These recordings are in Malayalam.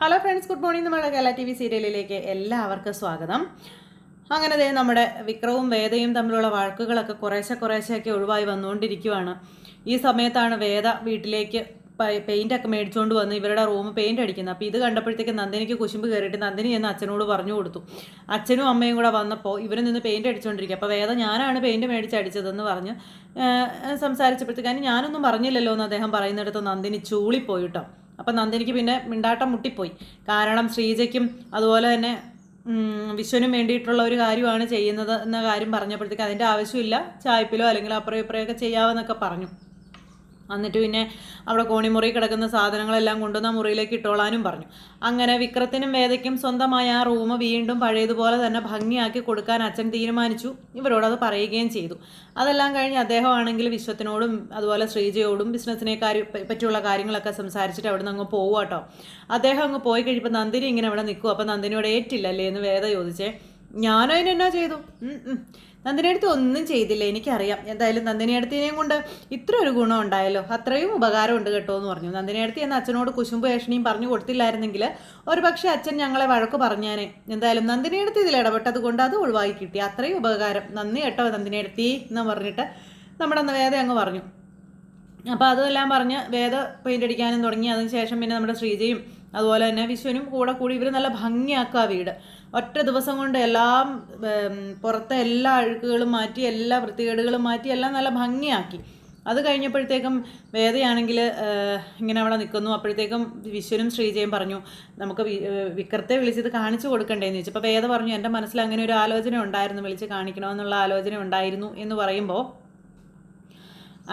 ഹലോ ഫ്രണ്ട്സ് ഗുഡ് മോർണിംഗ് നമ്മുടെ കേരള ടി വി സീരിയലിലേക്ക് എല്ലാവർക്കും സ്വാഗതം. അങ്ങനെ ദേ നമ്മുടെ വിക്രവും വേദയും തമ്മിലുള്ള വഴക്കുകളൊക്കെ കുറേശ്ശെ കുറേശ്ശെയൊക്കെ ഒഴിവായി വന്നുകൊണ്ടിരിക്കുവാണ്. ഈ സമയത്താണ് വേദ വീട്ടിലേക്ക് പെയിന്റ് ഒക്കെ മേടിച്ചുകൊണ്ട് വന്ന് ഇവരുടെ റൂം പെയിന്റ് അടിക്കുന്നത്. അപ്പോൾ ഇത് കണ്ടപ്പോഴത്തേക്ക് നന്ദിനിക്ക് കുശുമ്പ് കയറിയിട്ട് നന്ദിനി എന്ന് അച്ഛനോട് പറഞ്ഞു കൊടുത്തു. അച്ഛനും അമ്മയും കൂടെ വന്നപ്പോൾ ഇവർ നിന്ന് പെയിന്റ് അടിച്ചുകൊണ്ടിരിക്കുക അപ്പോൾ വേദ ഞാനാണ് പെയിന്റ് മേടിച്ച് അടിച്ചതെന്ന് പറഞ്ഞ് സംസാരിച്ചപ്പോഴത്തേക്ക് കാരണം ഞാനൊന്നും പറഞ്ഞില്ലല്ലോ എന്ന് അദ്ദേഹം പറയുന്നിടത്ത് നന്ദിനി ചൂളിപ്പോയി കേട്ടോ. അപ്പം നന്ദിനിക്ക് പിന്നെ മിണ്ടാട്ടം മുട്ടിപ്പോയി. കാരണം ശ്രീജയ്ക്കും അതുപോലെ തന്നെ വിശ്വനും വേണ്ടിയിട്ടുള്ള ഒരു കാര്യമാണ് ചെയ്യുന്നത് എന്ന കാര്യം പറഞ്ഞപ്പോഴത്തേക്ക് അതിന്റെ ആവശ്യമില്ല. ചായ്പിലോ അല്ലെങ്കിൽ അപ്പുറം ഇപ്പുറമൊക്കെ ചെയ്യാമെന്നൊക്കെ പറഞ്ഞു. എന്നിട്ട് പിന്നെ അവിടെ കോണിമുറി കിടക്കുന്ന സാധനങ്ങളെല്ലാം കൊണ്ടുവന്ന മുറിയിലേക്ക് ഇട്ടോളാനും പറഞ്ഞു. അങ്ങനെ വിക്രത്തിനും വേദയ്ക്കും സ്വന്തമായ ആ റൂം വീണ്ടും പഴയതുപോലെ തന്നെ ഭംഗിയാക്കി കൊടുക്കാൻ അച്ഛൻ തീരുമാനിച്ചു. ഇവരോടത് പറയുകയും ചെയ്തു. അതെല്ലാം കഴിഞ്ഞ് അദ്ദേഹമാണെങ്കിൽ വിശ്വത്തിനോടും അതുപോലെ ശ്രീജയോടും ബിസിനസ്സിനെ കാര്യം പറ്റിയുള്ള കാര്യങ്ങളൊക്കെ സംസാരിച്ചിട്ട് അവിടെ നിന്ന് അങ്ങ് പോവുക കേട്ടോ അദ്ദേഹം അങ്ങ് പോയി കഴിയുമ്പോൾ നന്ദിനി ഇങ്ങനെ അവിടെ നിൽക്കും അപ്പോൾ നന്ദിനിയോട് ഏറ്റില്ലല്ലേ എന്ന് വേദ ചോദിച്ചേ. ഞാനോ അതിനെന്നാ ചെയ്തു. നന്ദിനിയടുത്ത് ഒന്നും ചെയ്തില്ല എനിക്കറിയാം. എന്തായാലും നന്ദിനിയടുത്തിനെയും കൊണ്ട് ഇത്ര ഒരു ഗുണം ഉണ്ടായല്ലോ. അത്രയും ഉപകാരമുണ്ട് കേട്ടോ എന്ന് പറഞ്ഞു. നന്ദിനിയടുത്ത് എന്ന് അച്ഛനോട് കുശുമ്പ് ഏഷണിയും പറഞ്ഞു കൊടുത്തില്ലായിരുന്നെങ്കിൽ ഒരു പക്ഷേ അച്ഛൻ ഞങ്ങളെ വഴക്ക് പറഞ്ഞാനെ. എന്തായാലും നന്ദിനിയടുത്ത് ഇതിൽ ഇടപെട്ടത് കൊണ്ട് അത് ഒഴിവാക്കി കിട്ടി. അത്രയും ഉപകാരം. നന്ദി കേട്ടോ നന്ദിനിയടുത്തി എന്ന് പറഞ്ഞിട്ട് നമ്മുടെ വേദ അങ്ങ് പറഞ്ഞു. അപ്പോൾ അതെല്ലാം പറഞ്ഞ് വേദ പെയിന്റ് അടിക്കാനും തുടങ്ങി. അതിന് ശേഷം പിന്നെ നമ്മുടെ ശ്രീജയും അതുപോലെ തന്നെ വിശ്വനും കൂടെ കൂടി ഇവർ നല്ല ഭംഗിയാക്കുക വീട്. ഒറ്റ ദിവസം കൊണ്ട് എല്ലാം പുറത്തെ എല്ലാ അഴുക്കുകളും മാറ്റി എല്ലാ വൃത്തികേടുകളും മാറ്റി എല്ലാം നല്ല ഭംഗിയാക്കി. അത് കഴിഞ്ഞപ്പോഴത്തേക്കും വേദയാണെങ്കിൽ ഇങ്ങനെ അവിടെ നിൽക്കുന്നു. അപ്പോഴത്തേക്കും വിശ്വനും ശ്രീജയും പറഞ്ഞു നമുക്ക് വിക്രത്തെ വിളിച്ചത് കാണിച്ചു കൊടുക്കണ്ടേന്ന് ചോദിച്ചു. അപ്പോൾ വേദ പറഞ്ഞു എന്റെ മനസ്സിൽ അങ്ങനെ ഒരു ആലോചന ഉണ്ടായിരുന്നു വിളിച്ച് കാണിക്കണമെന്നുള്ള ആലോചന ഉണ്ടായിരുന്നു എന്ന് പറയുമ്പോൾ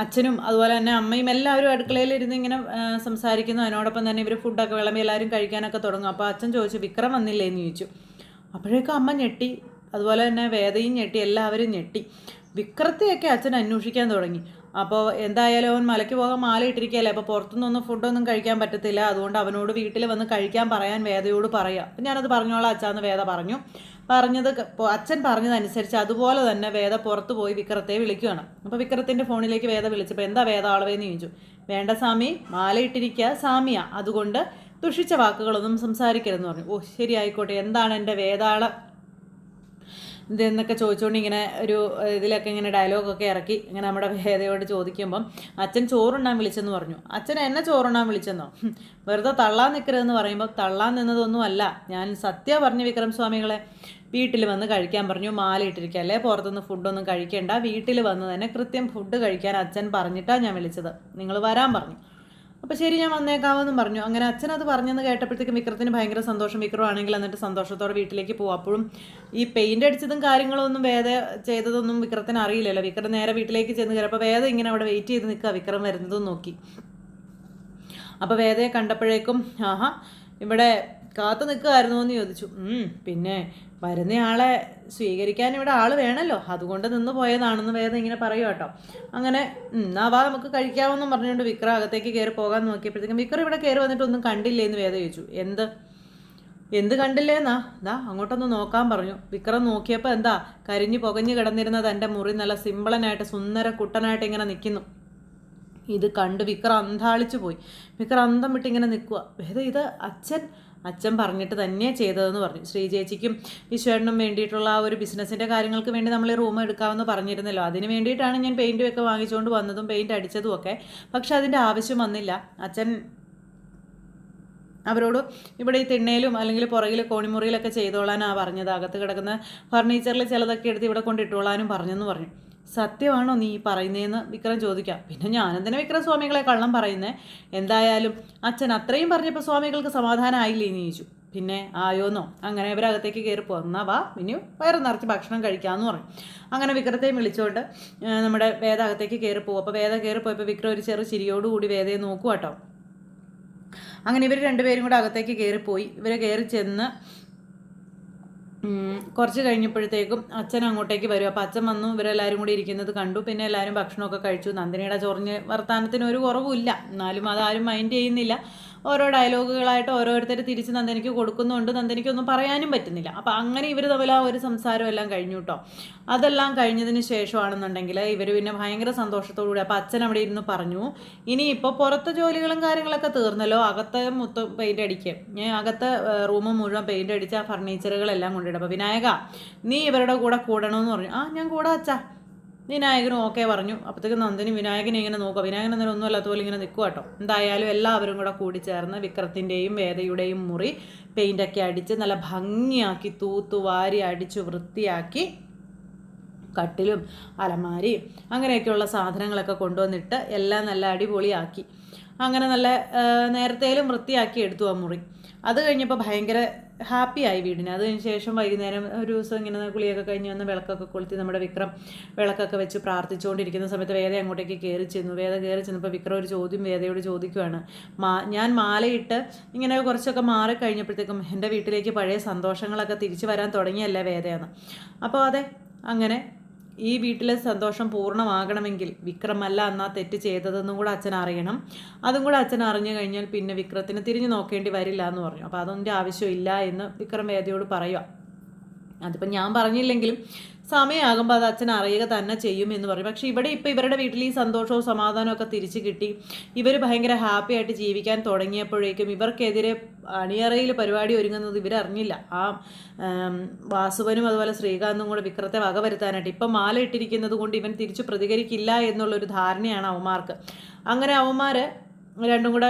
അച്ഛനും അതുപോലെ തന്നെ അമ്മയും എല്ലാവരും അടുക്കളയിൽ ഇരുന്ന് ഇങ്ങനെ സംസാരിക്കുന്നു. അതിനോടൊപ്പം തന്നെ ഇവർ ഫുഡൊക്കെ വിളമ്പി എല്ലാവരും കഴിക്കാനൊക്കെ തുടങ്ങും. അപ്പോൾ അച്ഛൻ ചോദിച്ചു വിക്രം വന്നില്ലേ എന്ന് ചോദിച്ചു. അപ്പോഴേക്കും അമ്മ ഞെട്ടി. അതുപോലെ തന്നെ വേദയും ഞെട്ടി എല്ലാവരും ഞെട്ടി. വിക്രത്തെയൊക്കെ അച്ഛൻ അന്വേഷിക്കാൻ തുടങ്ങി. അപ്പോൾ എന്തായാലും അവൻ മലയ്ക്ക് പോകാൻ മാല ഇട്ടിരിക്കുകയല്ലേ? അപ്പോൾ പുറത്തുനിന്നൊന്നും ഫുഡൊന്നും കഴിക്കാൻ പറ്റത്തില്ല. അതുകൊണ്ട് അവനോട് വീട്ടിൽ വന്ന് കഴിക്കാൻ പറയാൻ വേദയോട് പറയാം. അപ്പം ഞാനത് പറഞ്ഞോളാം അച്ഛാന്ന് വേദ പറഞ്ഞു. പറഞ്ഞത് അച്ഛൻ പറഞ്ഞതനുസരിച്ച് അതുപോലെ തന്നെ വേദ പുറത്ത് പോയി വിക്രത്തെ വിളിക്കുകയാണ് അപ്പോൾ വിക്രത്തിന്റെ ഫോണിലേക്ക് വേദ വിളിച്ചപ്പോൾ എന്താ വേദ ആളവേന്ന് ചോദിച്ചു. വേണ്ട സ്വാമി മാല ഇട്ടിരിക്കുക സ്വാമിയാണ് അതുകൊണ്ട് ദുഷിച്ച വാക്കുകളൊന്നും സംസാരിക്കരുതെന്ന് പറഞ്ഞു. ഓ ശരി ആയിക്കോട്ടെ എന്താണ് എന്റെ വേതാള ഇതെന്നൊക്കെ ചോദിച്ചുകൊണ്ട് ഇങ്ങനെ ഒരു ഇതിലൊക്കെ ഇങ്ങനെ ഡയലോഗൊക്കെ ഇറക്കി ഇങ്ങനെ നമ്മുടെ വേദയോട് ചോദിക്കുമ്പം അച്ഛൻ ചോറുണ്ണാൻ വിളിച്ചെന്ന് പറഞ്ഞു. അച്ഛൻ എന്നെ ചോറുണ്ണാൻ വിളിച്ചെന്നോ? വെറുതെ തള്ളാൻ നിൽക്കരുതെന്ന് പറയുമ്പോൾ തള്ളാൻ നിന്നതൊന്നുമല്ല ഞാൻ സത്യ പറഞ്ഞു വിക്രം സ്വാമികളെ വീട്ടിൽ വന്ന് കഴിക്കാൻ പറഞ്ഞു മാല ഇട്ടിരിക്കുക അല്ലേ പുറത്തുനിന്ന് ഫുഡൊന്നും കഴിക്കേണ്ട വീട്ടിൽ വന്ന് തന്നെ കൃത്യം ഫുഡ് കഴിക്കാൻ അച്ഛൻ പറഞ്ഞിട്ടാണ് ഞാൻ വിളിച്ചത്. നിങ്ങൾ വരാൻ പറഞ്ഞു. അപ്പോൾ ശരി ഞാൻ വന്നേക്കാമെന്നും പറഞ്ഞു. അങ്ങനെ അച്ഛൻ അത് പറഞ്ഞെന്ന് കേട്ടപ്പോഴത്തേക്കും വിക്രത്തിന് ഭയങ്കര സന്തോഷം. വിക്രമാണെങ്കിൽ എന്നിട്ട് സന്തോഷത്തോടെ വീട്ടിലേക്ക് പോകും അപ്പോഴും ഈ പെയിന്റ് അടിച്ചതും കാര്യങ്ങളൊന്നും വേദ ചെയ്തതൊന്നും വിക്രത്തിന് അറിയില്ലല്ലോ. വിക്രം നേരെ വീട്ടിലേക്ക് ചെന്ന് കയറിയപ്പോൾ വേദ ഇങ്ങനെ അവിടെ വെയിറ്റ് ചെയ്ത് നിൽക്കുക വിക്രം വരുന്നതും നോക്കി. അപ്പോൾ വേദയെ കണ്ടപ്പോഴേക്കും ആഹാ ഇവിടെ കാത്തു നിൽക്കുമായിരുന്നു എന്ന് ചോദിച്ചു. "ഉം, പിന്നെ വരുന്നയാളെ സ്വീകരിക്കാൻ ഇവിടെ ആൾ വേണമല്ലോ അതുകൊണ്ട് നിന്ന് പോയതാണെന്ന് വേദ ഇങ്ങനെ പറയും കേട്ടോ അങ്ങനെ "ഉം, എന്നാ വാ നമുക്ക് കഴിക്കാമെന്നും പറഞ്ഞുകൊണ്ട് വിക്ര അകത്തേക്ക് കയറി പോകാൻ നോക്കിയപ്പോഴത്തേക്കും വിക്ര ഇവിടെ കയറി വന്നിട്ട് ഒന്നും കണ്ടില്ലേ എന്ന് വേദ ചോദിച്ചു. എന്ത്? എന്ത് കണ്ടില്ലേന്നാ? ദാ അങ്ങോട്ടൊന്ന് നോക്കാൻ പറഞ്ഞു. വിക്രം നോക്കിയപ്പോൾ എന്താ കരിഞ്ഞു പുകഞ്ഞു കിടന്നിരുന്ന തന്റെ മുറി നല്ല സിമ്പിളനായിട്ട് സുന്ദര കുട്ടനായിട്ട് ഇങ്ങനെ നിൽക്കുന്നു. ഇത് കണ്ട് വിക്രം അന്താളിച്ചു പോയി. വിക്രം അന്തം വിട്ട് ഇങ്ങനെ നിൽക്കുക വേദ ഇത് അച്ഛൻ അച്ഛൻ പറഞ്ഞിട്ട് തന്നെ ചെയ്തതെന്ന് പറഞ്ഞു. ശ്രീചേച്ചിക്കും ഈശ്വരനും വേണ്ടിയിട്ടുള്ള ആ ഒരു ബിസിനസ്സിന്റെ കാര്യങ്ങൾക്ക് വേണ്ടി നമ്മൾ ഈ റൂം എടുക്കാമെന്ന് പറഞ്ഞിരുന്നല്ലോ. അതിന് വേണ്ടിയിട്ടാണ് ഞാൻ പെയിന്റും ഒക്കെ വാങ്ങിച്ചുകൊണ്ട് വന്നതും പെയിന്റ് അടിച്ചതും ഒക്കെ. പക്ഷെ അതിന്റെ ആവശ്യം വന്നില്ല. അച്ഛൻ അവരോട് ഇവിടെ ഈ തിണ്ണയിലും അല്ലെങ്കിൽ പുറകിൽ കോണിമുറിയിലൊക്കെ ചെയ്തോളാനാണ് പറഞ്ഞത്. അകത്ത് കിടക്കുന്ന ഫർണിച്ചറിൽ ചിലതൊക്കെ എടുത്ത് ഇവിടെ കൊണ്ട് ഇട്ടോളാനും പറഞ്ഞെന്ന് പറഞ്ഞു. സത്യമാണോ നീ പറയുന്നതെന്ന് വിക്രം ചോദിക്കാം. പിന്നെ ഞാനെന്തിനാ വിക്രം സ്വാമികളെ കള്ളം പറയുന്നേ? എന്തായാലും അച്ഛൻ അത്രയും പറഞ്ഞപ്പോൾ സ്വാമികൾക്ക് സമാധാനമായില്ലേ നീ ചോദിച്ചു. പിന്നെ ആയോന്നോ അങ്ങനെ ഇവരകത്തേക്ക് കയറി പോന്നാ വാ ഇനി വയറ് നിറച്ച് ഭക്ഷണം കഴിക്കാമെന്ന് പറഞ്ഞു. അങ്ങനെ വിക്രത്തെയും വിളിച്ചുകൊണ്ട് നമ്മുടെ വേദ അകത്തേക്ക് കയറി പോകും അപ്പോൾ വേദ കയറി പോയപ്പോൾ വിക്രം ഒരു ചെറു ചിരിയോടുകൂടി വേദയെ നോക്കുക കേട്ടോ അങ്ങനെ ഇവർ രണ്ടുപേരും കൂടെ അകത്തേക്ക് കയറിപ്പോയി ഇവർ കയറി ചെന്ന് കുറച്ച് കഴിഞ്ഞപ്പോഴത്തേക്കും അച്ഛൻ അങ്ങോട്ടേക്ക് വരും. അപ്പോൾ അച്ഛൻ വന്നു ഇവരെല്ലാവരും കൂടി ഇരിക്കുന്നത് കണ്ടു. പിന്നെ എല്ലാവരും ഭക്ഷണമൊക്കെ കഴിച്ചു. നന്ദിനിയുടെ ചൊറിഞ്ഞ് വർത്താനത്തിന് ഒരു കുറവുമില്ല. എന്നാലും അതാരും മൈൻഡ് ചെയ്യുന്നില്ല. ഓരോ ഡയലോഗുകളായിട്ട് ഓരോരുത്തർ തിരിച്ച് നന്ദനിക്ക് കൊടുക്കുന്നുണ്ട്. നന്ദനിക്കൊന്നും പറയാനും പറ്റുന്നില്ല. അപ്പോൾ അങ്ങനെ ഇവർ തമ്മിൽ ആ ഒരു സംസാരം എല്ലാം കഴിഞ്ഞു കേട്ടോ അതെല്ലാം കഴിഞ്ഞതിന് ശേഷമാണെന്നുണ്ടെങ്കിൽ ഇവർ പിന്നെ ഭയങ്കര സന്തോഷത്തോടുകൂടി അപ്പോൾ അച്ഛൻ അവിടെ ഇരുന്ന് പറഞ്ഞു ഇനി ഇപ്പോൾ പുറത്തെ ജോലികളും കാര്യങ്ങളൊക്കെ തീർന്നല്ലോ. അകത്തെ മൊത്തം പെയിന്റ് അടിക്കുക ഞാൻ അകത്തെ റൂം മുഴുവൻ പെയിന്റ് ആ ഫർണിച്ചറുകളെല്ലാം കൊണ്ടിടും അപ്പോൾ വിനായക നീ ഇവരുടെ കൂടെ കൂടണമെന്ന് പറഞ്ഞു. ആ ഞാൻ കൂടാ അച്ഛാ. വിനായകനും ഓക്കെ പറഞ്ഞു. അപ്പോഴത്തേക്ക് നന്ദിനി വിനായകനെ ഇങ്ങനെ നോക്കുക. വിനായകൻ എന്നാലും ഒന്നും അല്ലാത്ത പോലെ ഇങ്ങനെ നിൽക്കുക കേട്ടോ. എന്തായാലും എല്ലാവരും കൂടെ കൂടി ചേർന്ന് വിക്രത്തിന്റെയും വേദയുടെയും മുറി പെയിന്റൊക്കെ അടിച്ച് നല്ല ഭംഗിയാക്കി തൂത്തു വാരി അടിച്ച് വൃത്തിയാക്കി കട്ടിലും അലമാരിയും അങ്ങനെയൊക്കെയുള്ള സാധനങ്ങളൊക്കെ കൊണ്ടുവന്നിട്ട് എല്ലാം നല്ല അടിപൊളിയാക്കി. അങ്ങനെ നല്ല നേരത്തേലും വൃത്തിയാക്കി എടുത്തു ആ മുറി. അത് കഴിഞ്ഞപ്പോൾ ഭയങ്കര ഹാപ്പിയായി വീടിന്. അതിന് ശേഷം വൈകുന്നേരം ഒരു ദിവസം ഇങ്ങനെ കുളിയൊക്കെ കഴിഞ്ഞ് വന്ന് വിളക്കൊക്കെ കൊളുത്തി നമ്മുടെ വിക്രം വിളക്കൊക്കെ വെച്ച് പ്രാർത്ഥിച്ചുകൊണ്ടിരിക്കുന്ന സമയത്ത് വേദ അങ്ങോട്ടേക്ക് കയറി ചെന്നു. വേദ കയറി ചെന്നപ്പോൾ വിക്രം ഒരു ചോദ്യം വേദയോട് ചോദിക്കുവാണ്. മാ ഞാൻ മാലയിട്ട് ഇങ്ങനെ കുറച്ചൊക്കെ മാറി കഴിഞ്ഞപ്പോഴത്തേക്കും എന്റെ വീട്ടിലേക്ക് പഴയ സന്തോഷങ്ങളൊക്കെ തിരിച്ചു വരാൻ തുടങ്ങിയല്ലേ വേദയാണ് അപ്പോൾ അതെ അങ്ങനെ ഈ വീട്ടിലെ സന്തോഷം പൂർണമാകണമെങ്കിൽ വിക്രമല്ല എന്നാ തെറ്റ് ചെയ്തതെന്നും കൂടെ അച്ഛൻ അറിയണം. അതും കൂടെ അച്ഛൻ അറിഞ്ഞു കഴിഞ്ഞാൽ പിന്നെ വിക്രത്തിന് തിരിഞ്ഞു നോക്കേണ്ടി വരില്ല എന്ന് പറഞ്ഞു. അപ്പോൾ അതൊന്നും ആവശ്യമില്ല എന്ന് വിക്രം വേദിയോട് പറയുക അതിപ്പോൾ ഞാൻ പറഞ്ഞില്ലെങ്കിലും സമയമാകുമ്പോൾ അത് അച്ഛൻ അറിയുക തന്നെ ചെയ്യും എന്ന് പറയും. പക്ഷേ ഇവിടെ ഇപ്പോൾ ഇവരുടെ വീട്ടിൽ ഈ സന്തോഷവും സമാധാനവും ഒക്കെ തിരിച്ചു കിട്ടി. ഇവർ ഭയങ്കര ഹാപ്പി ആയിട്ട് ജീവിക്കാൻ തുടങ്ങിയപ്പോഴേക്കും ഇവർക്കെതിരെ അണിയറയിൽ പരിപാടി ഒരുങ്ങുന്നത് ഇവരറിഞ്ഞില്ല ആ വാസുവനും അതുപോലെ ശ്രീകാന്തും കൂടെ വിക്രത്തെ വകവരുത്താനായിട്ട് ഇപ്പം മാല ഇട്ടിരിക്കുന്നത് കൊണ്ട് ഇവൻ തിരിച്ചു പ്രതികരിക്കില്ല എന്നുള്ളൊരു ധാരണയാണ് അവന്മാർക്ക്. അങ്ങനെ അവന്മാർ രണ്ടും കൂടെ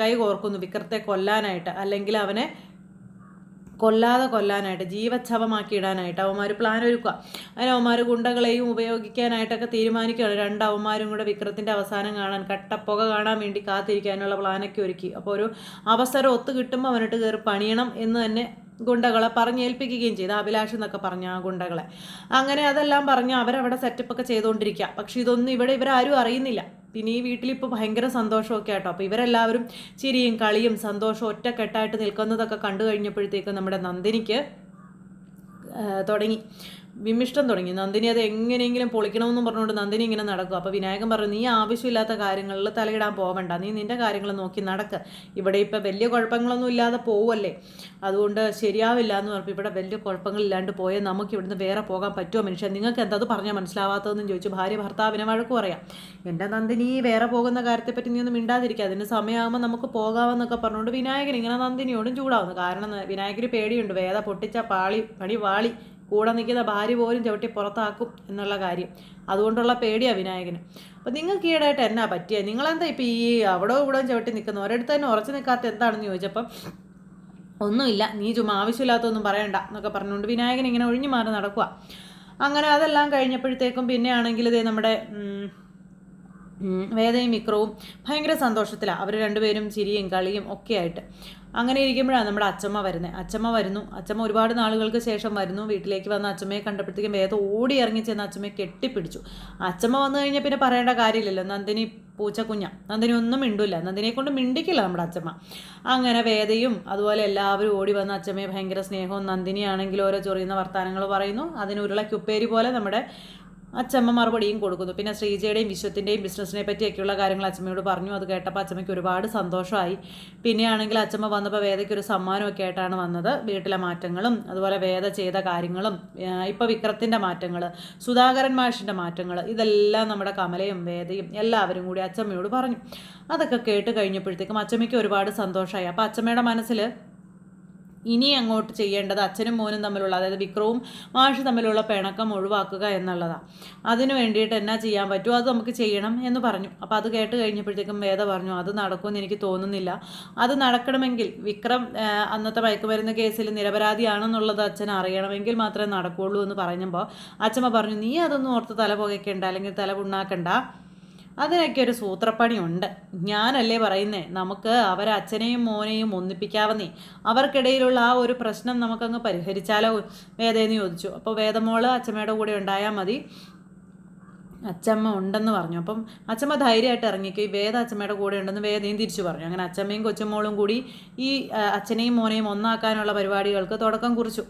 കൈ കോർക്കുന്നു വിക്രത്തെ കൊല്ലാനായിട്ട്. അല്ലെങ്കിൽ അവനെ കൊല്ലാതെ കൊല്ലാനായിട്ട് ജീവച്ഛവമാക്കി ഇടാനായിട്ട് അവന്മാർ പ്ലാൻ ഒരുക്കുക അതിന് അവന്മാർ ഗുണ്ടകളെയും ഉപയോഗിക്കാനായിട്ടൊക്കെ തീരുമാനിക്കുകയാണ്. രണ്ട് അവന്മാരും കൂടെ വിക്രത്തിന്റെ അവസാനം കാണാൻ കട്ടപ്പുക കാണാൻ വേണ്ടി കാത്തിരിക്കാനുള്ള പ്ലാനൊക്കെ ഒരുക്കി. അപ്പോൾ ഒരു അവസരം ഒത്തു കിട്ടുമ്പോൾ അവനിട്ട് കയറി പണിയണം എന്ന് തന്നെ ഗുണ്ടകളെ പറഞ്ഞേൽപ്പിക്കുകയും ചെയ്തു. അഭിലാഷ് എന്നൊക്കെ പറഞ്ഞ ആ ഗുണ്ടകളെ. അങ്ങനെ അതെല്ലാം പറഞ്ഞ് അവരവിടെ സെറ്റപ്പൊക്കെ ചെയ്തുകൊണ്ടിരിക്കുക. പക്ഷെ ഇതൊന്നും ഇവിടെ ഇവരാരും അറിയുന്നില്ല. പിന്നെ ഈ വീട്ടിലിപ്പോൾ ഭയങ്കര സന്തോഷമൊക്കെ ആട്ടോ. അപ്പോൾ ഇവരെല്ലാവരും ചിരിയും കളിയും സന്തോഷവും ഒറ്റക്കെട്ടായിട്ട് നിൽക്കുന്നതൊക്കെ കണ്ടു കഴിഞ്ഞപ്പോഴത്തേക്കും നമ്മുടെ നന്ദിനിക്ക് തുടങ്ങി. വിമിഷ്ടം തുടങ്ങി. നന്ദിനി അത് എങ്ങനെയെങ്കിലും പൊളിക്കണമെന്നും പറഞ്ഞുകൊണ്ട് നന്ദിനി ഇങ്ങനെ നടക്കും. അപ്പോൾ വിനായകൻ പറഞ്ഞു നീ ആവശ്യമില്ലാത്ത കാര്യങ്ങളിൽ തലയിടാൻ പോവണ്ട. നീ നിന്റെ കാര്യങ്ങൾ നോക്കി നടക്ക്. ഇവിടെ ഇപ്പോൾ വലിയ കുഴപ്പങ്ങളൊന്നും ഇല്ലാതെ പോവല്ലേ? അതുകൊണ്ട് ശരിയാവില്ല എന്ന് പറഞ്ഞപ്പോൾ ഇവിടെ വലിയ കുഴപ്പങ്ങളില്ലാണ്ട് പോയാൽ നമുക്ക് ഇവിടുന്ന് വേറെ പോകാൻ പറ്റുമോ മനുഷ്യൻ നിങ്ങൾക്ക് എന്താ പറഞ്ഞാൽ മനസ്സിലാവാത്തതെന്ന് ചോദിച്ചു. ഭാര്യ ഭർത്താവിനെ വഴക്ക് പറയാം. എന്റെ നന്ദിനി വേറെ പോകുന്ന കാര്യത്തെപ്പറ്റി നീ ഒന്നും മിണ്ടാതിരിക്കുക. അതിന് സമയമാകുമ്പോൾ നമുക്ക് പോകാമെന്നൊക്കെ പറഞ്ഞുകൊണ്ട് വിനായകൻ ഇങ്ങനെ നന്ദിനിയോടും ചൂടാവുന്നു. കാരണം വിനായകർ പേടിയുണ്ട്. വേദ പൊട്ടിച്ച പാളി പണി വാളി കൂടെ നിൽക്കുന്ന ഭാര്യ പോലും ചവിട്ടി പുറത്താക്കും എന്നുള്ള കാര്യം. അതുകൊണ്ടുള്ള പേടിയാണ് വിനായകന്. അപ്പം നിങ്ങൾക്ക് ഈടായിട്ട് എന്നാ പറ്റിയത് നിങ്ങളെന്താ ഇപ്പം ഈ അവിടെ ഇവിടെ ചവിട്ടി നിൽക്കുന്നു ഒരിടത്ത് തന്നെ ഉറച്ചു നിൽക്കാത്ത എന്താണെന്ന് ചോദിച്ചപ്പം ഒന്നുമില്ല നീ ചുമ്മാ ആവശ്യമില്ലാത്തൊന്നും പറയണ്ട എന്നൊക്കെ പറഞ്ഞുകൊണ്ട് വിനായകൻ ഇങ്ങനെ ഒഴിഞ്ഞു മാറി നടക്കുക അങ്ങനെ അതെല്ലാം കഴിഞ്ഞപ്പോഴത്തേക്കും പിന്നെ ആണെങ്കിൽ ഇതേ നമ്മുടെ വേദയും വിക്രവും ഭയങ്കര സന്തോഷത്തിലാണ് അവർ രണ്ടുപേരും ചിരിയും കളിയും ഒക്കെ ആയിട്ട്. അങ്ങനെ ഇരിക്കുമ്പോഴാണ് നമ്മുടെ അച്ചമ്മ വരുന്നത് അച്ചമ്മ വരുന്നു. അച്ചമ്മ ഒരുപാട് നാളുകൾക്ക് ശേഷം വരുന്നു. വീട്ടിലേക്ക് വന്ന അച്ചമ്മയെ കണ്ടപ്പോഴത്തേക്കും വേദം ഓടി ഇറങ്ങി ചെന്ന് അച്ചമ്മയെ കെട്ടിപ്പിടിച്ചു. അച്ചമ്മ വന്നു കഴിഞ്ഞാൽ പിന്നെ പറയേണ്ട കാര്യമില്ലല്ലോ. നന്ദിനി പൂച്ചക്കുഞ്ഞ നന്ദിനി ഒന്നും മിണ്ടില്ല നന്ദിനിയെ കൊണ്ട് മിണ്ടിക്കില്ല നമ്മുടെ അച്ചമ്മ. അങ്ങനെ വേദയും അതുപോലെ എല്ലാവരും ഓടി വന്ന അച്ചമ്മയെ ഭയങ്കര സ്നേഹവും നന്ദിനിയാണെങ്കിൽ ഓരോ ചൊറിയുന്ന വർത്തമാനങ്ങൾ പറയുന്നു. അതിന് ഉരുളക്കുപ്പേരി പോലെ നമ്മുടെ അച്ചമ്മ മറുപടിയും കൊടുക്കുന്നു. പിന്നെ ശ്രീജയുടെയും വിശ്വത്തിന്റെയും ബിസിനസ്സിനെ പറ്റിയൊക്കെയുള്ള കാര്യങ്ങൾ അച്ചമ്മയോട് പറഞ്ഞു. അത് കേട്ടപ്പോൾ അച്ചമ്മയ്ക്ക് ഒരുപാട് സന്തോഷമായി. പിന്നെയാണെങ്കിൽ അച്ചമ്മ വന്നപ്പോൾ വേദയ്ക്ക് ഒരു സമ്മാനമൊക്കെ ആയിട്ടാണ് വന്നത്. വീട്ടിലെ മാറ്റങ്ങളും അതുപോലെ വേദ ചെയ്ത കാര്യങ്ങളും ഇപ്പോൾ വിക്രത്തിന്റെ മാറ്റങ്ങൾ സുധാകരൻ മാഷിന്റെ മാറ്റങ്ങൾ ഇതെല്ലാം നമ്മുടെ കമലയും വേദയും എല്ലാവരും കൂടി അച്ചമ്മയോട് പറഞ്ഞു. അതൊക്കെ കേട്ട് കഴിഞ്ഞപ്പോഴത്തേക്കും അച്ചമ്മയ്ക്ക് ഒരുപാട് സന്തോഷമായി. അപ്പോൾ അച്ചമ്മയുടെ മനസ്സിൽ ഇനി അങ്ങോട്ട് ചെയ്യേണ്ടത് അച്ഛനും മോനും തമ്മിലുള്ള അതായത് വിക്രവും മാഷും തമ്മിലുള്ള പിണക്കം ഒഴിവാക്കുക എന്നുള്ളതാണ് അതിനു വേണ്ടിയിട്ട് എന്നാ ചെയ്യാൻ പറ്റുമോ അത് നമുക്ക് ചെയ്യണം എന്ന് പറഞ്ഞു. അപ്പോൾ അത് കേട്ട് കഴിഞ്ഞപ്പോഴത്തേക്കും വേദ പറഞ്ഞു അത് നടക്കുമെന്ന് എനിക്ക് തോന്നുന്നില്ല. അത് നടക്കണമെങ്കിൽ വിക്രം അന്നത്തെ മയക്കുമരുന്ന് കേസിൽ നിരപരാധിയാണെന്നുള്ളത് അച്ഛൻ അറിയണമെങ്കിൽ മാത്രമേ നടക്കുകയുള്ളൂ എന്ന് പറഞ്ഞപ്പോൾ അച്ഛമ്മ പറഞ്ഞു നീ അതൊന്നും ഓർത്ത് തല പുകയ്ക്കണ്ട അല്ലെങ്കിൽ തല പുണ്ണാക്കണ്ട. അതിനൊക്കെ ഒരു സൂത്രപ്പണിയുണ്ട്. ഞാനല്ലേ പറയുന്നേ നമുക്ക് അവരെ അച്ഛനെയും മോനെയും ഒന്നിപ്പിക്കാവുന്നേ. അവർക്കിടയിലുള്ള ആ ഒരു പ്രശ്നം നമുക്കങ്ങ് പരിഹരിച്ചാലോ വേദേന്ന് ചോദിച്ചു. അപ്പോൾ വേദമോൾ അച്ഛമ്മയുടെ കൂടെ ഉണ്ടായാൽ മതി. അച്ചമ്മ ഉണ്ടെന്ന് പറഞ്ഞു. അപ്പം അച്ചമ്മ ധൈര്യമായിട്ട് ഇറങ്ങിക്കും. ഈ വേദ അച്ചമ്മയുടെ കൂടെ ഉണ്ടെന്ന് വേദയും തിരിച്ചു പറഞ്ഞു. അങ്ങനെ അച്ചമ്മയും കൊച്ചുമോളും കൂടി ഈ അച്ഛനെയും മോനെയും ഒന്നാക്കാനുള്ള പരിപാടികൾക്ക് തുടക്കം കുറിച്ചു.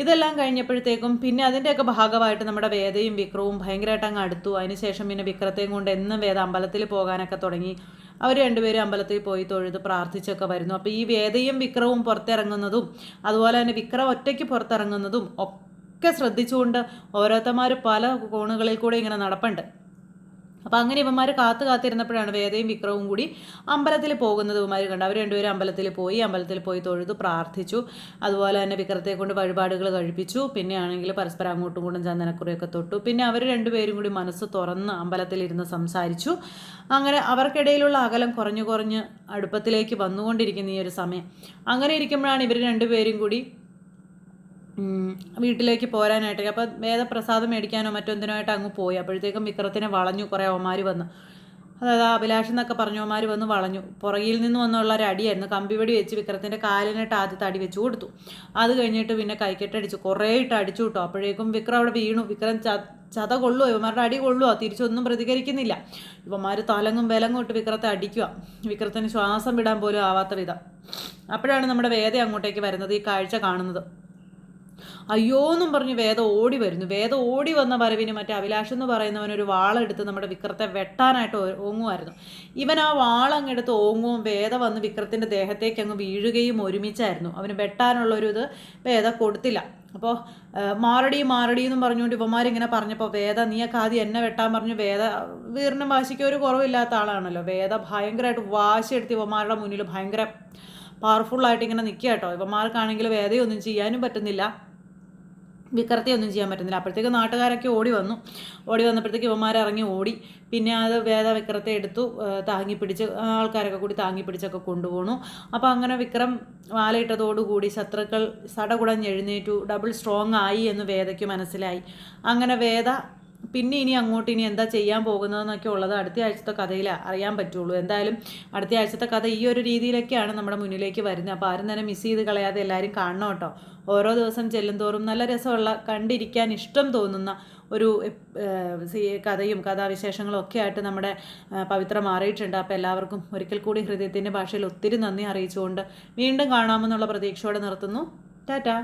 ഇതെല്ലാം കഴിഞ്ഞപ്പോഴത്തേക്കും പിന്നെ അതിന്റെയൊക്കെ ഭാഗമായിട്ട് നമ്മുടെ വേദയും വിക്രവും ഭയങ്കരമായിട്ട് അങ്ങ് അടുത്തു. അതിനുശേഷം പിന്നെ വിക്രത്തെയും കൊണ്ട് എന്നും വേദ അമ്പലത്തിൽ പോകാനൊക്കെ തുടങ്ങി. അവർ രണ്ടുപേരും അമ്പലത്തിൽ പോയി തൊഴുത് പ്രാർത്ഥിച്ചൊക്കെ വരുന്നു. അപ്പോൾ ഈ വേദയും വിക്രവും പുറത്തിറങ്ങുന്നതും അതുപോലെ തന്നെ വിക്രം ഒറ്റയ്ക്ക് പുറത്തിറങ്ങുന്നതും ഒക്കെ ശ്രദ്ധിച്ചുകൊണ്ട് ഓരോരുത്തന്മാർ പല കോണുകളിൽ കൂടെ ഇങ്ങനെ നടപ്പുണ്ട്. അപ്പോൾ അങ്ങനെ ഇവന്മാർ കാത്തു കാത്തിരുന്നപ്പോഴാണ് വേദയും വിക്രവും കൂടി അമ്പലത്തിൽ പോകുന്നത് ഇവന്മാർ കണ്ടു. അവർ രണ്ടുപേരും അമ്പലത്തിൽ പോയി അമ്പലത്തിൽ പോയി തൊഴുതു പ്രാർത്ഥിച്ചു. അതുപോലെ തന്നെ വിക്രത്തെ കൊണ്ട് വഴിപാടുകൾ കഴിപ്പിച്ചു. പിന്നെ ആണെങ്കിൽ പരസ്പരം അങ്ങോട്ടും ഇങ്ങോട്ടും ചന്ദനക്കുറിയൊക്കെ തൊട്ടു. പിന്നെ അവർ രണ്ടുപേരും കൂടി മനസ്സ് തുറന്ന് അമ്പലത്തിലിരുന്ന് സംസാരിച്ചു. അങ്ങനെ അവർക്കിടയിലുള്ള അകലം കുറഞ്ഞു കുറഞ്ഞ് അടുപ്പത്തിലേക്ക് വന്നുകൊണ്ടിരിക്കുന്ന ഈ ഒരു സമയം. അങ്ങനെ ഇരിക്കുമ്പോഴാണ് ഇവർ രണ്ടുപേരും കൂടി വീട്ടിലേക്ക് പോരാനായിട്ട്. അപ്പം വേദപ്രസാദം മേടിക്കാനോ മറ്റൊന്നിനോ ആയിട്ട് അങ്ങ് പോയി. അപ്പോഴത്തേക്കും വിക്രത്തിനെ വളഞ്ഞു കുറേ അവന്മാർ വന്ന്. അതായത് അഭിലാഷ് എന്നൊക്കെ പറഞ്ഞവന്മാർ വന്ന് വളഞ്ഞു. പുറകിൽ നിന്ന് വന്നുള്ള ഒരു അടിയായിരുന്നു. കമ്പിവടി വെച്ച് വിക്രത്തിന്റെ കാലിനിട്ട് ആദ്യത്തെ അടി വെച്ച് കൊടുത്തു. അത് കഴിഞ്ഞിട്ട് പിന്നെ കൈക്കെട്ടടിച്ചു. കുറേ ഇട്ട് അടിച്ചു കിട്ടും അപ്പോഴേക്കും വിക്രം അവിടെ വീണു. വിക്രം ചത കൊള്ളുമോ ഇവന്മാരുടെ അടി കൊള്ളുമോ തിരിച്ചൊന്നും പ്രതികരിക്കുന്നില്ല. ഇവന്മാർ തലങ്ങും വിലങ്ങും ഇട്ട് വിക്രത്തെ അടിക്കുക. വിക്രത്തിന് ശ്വാസം വിടാൻ പോലും ആവാത്ത വിധം. അപ്പോഴാണ് നമ്മുടെ വേദ അങ്ങോട്ടേക്ക് വരുന്നത് ഈ കാഴ്ച കാണുന്നത്. അയ്യോ എന്നും പറഞ്ഞ് വേദം ഓടി വരുന്നു. വേദം ഓടി വന്ന വരവിന് മറ്റേ അഭിലാഷ് എന്ന് പറയുന്നവൻ ഒരു വാളെടുത്ത് നമ്മുടെ വിക്രത്തെ വെട്ടാനായിട്ട് ഓങ്ങുമായിരുന്നു ഇവൻ ആ വാളങ്ങെടുത്ത് ഓങ്ങുവും വേദ വന്ന് വിക്രത്തിന്റെ ദേഹത്തേക്ക് അങ്ങ് വീഴുകയും ഒരുമിച്ചായിരുന്നു. അവന് വെട്ടാനുള്ളൊരു ഇത് വേദ കൊടുത്തില്ല. അപ്പോൾ മാറടി മാറടി എന്നും പറഞ്ഞുകൊണ്ട് ഇവന്മാരിങ്ങനെ പറഞ്ഞപ്പോൾ വേദ നീയൊക്കെ ആദ്യം എന്നെ വെട്ടാൻ പറഞ്ഞു. വേദ വീറിനും വാശിക്ക് ഒരു കുറവില്ലാത്ത ആളാണല്ലോ. വേദ ഭയങ്കരമായിട്ട് വാശിയെടുത്ത് ഇവന്മാരുടെ മുന്നിൽ ഭയങ്കര പവർഫുള്ളായിട്ട് ഇങ്ങനെ നിൽക്കുക കേട്ടോ ഇവന്മാർക്കാണെങ്കിൽ വേദയൊന്നും ചെയ്യാനും പറ്റുന്നില്ല. വിക്രത്തെ ഒന്നും ചെയ്യാൻ പറ്റുന്നില്ല. അപ്പോഴത്തേക്ക് നാട്ടുകാരൊക്കെ ഓടി വന്നു. ഓടി വന്നപ്പോഴത്തേക്ക് ഇവന്മാർ ഇറങ്ങി ഓടി. പിന്നെ അത് വേദ വിക്രത്തെ എടുത്തു താങ്ങി പിടിച്ച് ആൾക്കാരൊക്കെ കൂടി താങ്ങി പിടിച്ചൊക്കെ കൊണ്ടുപോകണു അപ്പോൾ അങ്ങനെ വിക്രം വാലയിട്ടതോടുകൂടി ശത്രുക്കൾ സടകുടഞ്ഞെഴുന്നേറ്റു. ഡബിൾ സ്ട്രോങ് ആയി എന്ന് വേദയ്ക്ക് മനസ്സിലായി. അങ്ങനെ വേദ പിന്നെ ഇനി അങ്ങോട്ട് ഇനി എന്താ ചെയ്യാൻ പോകുന്നതെന്നൊക്കെ ഉള്ളത് അടുത്ത ആഴ്ചത്തെ കഥയിൽ അറിയാൻ പറ്റുള്ളൂ. എന്തായാലും അടുത്ത ആഴ്ചത്തെ കഥ ഈ ഒരു രീതിയിലൊക്കെയാണ് നമ്മുടെ മുന്നിലേക്ക് വരുന്നത്. അപ്പോൾ ആരും തന്നെ മിസ് ചെയ്ത് കളയാതെ എല്ലാവരും കാണണം കേട്ടോ. ഓരോ ദിവസം ചെല്ലുന്തോറും നല്ല രസമുള്ള കണ്ടിരിക്കാൻ ഇഷ്ടം തോന്നുന്ന ഒരു കഥയും കഥാവിശേഷങ്ങളും ഒക്കെ ആയിട്ട് നമ്മുടെ പവിത്ര മാറിയിട്ടുണ്ട്. അപ്പോൾ എല്ലാവർക്കും ഒരിക്കൽ കൂടി ഹൃദയത്തിന്റെ ഭാഷയിൽ ഒത്തിരി നന്ദി അറിയിച്ചുകൊണ്ട് വീണ്ടും കാണാമെന്നുള്ള പ്രതീക്ഷയോടെ നിർത്തുന്നു. ടാറ്റാ.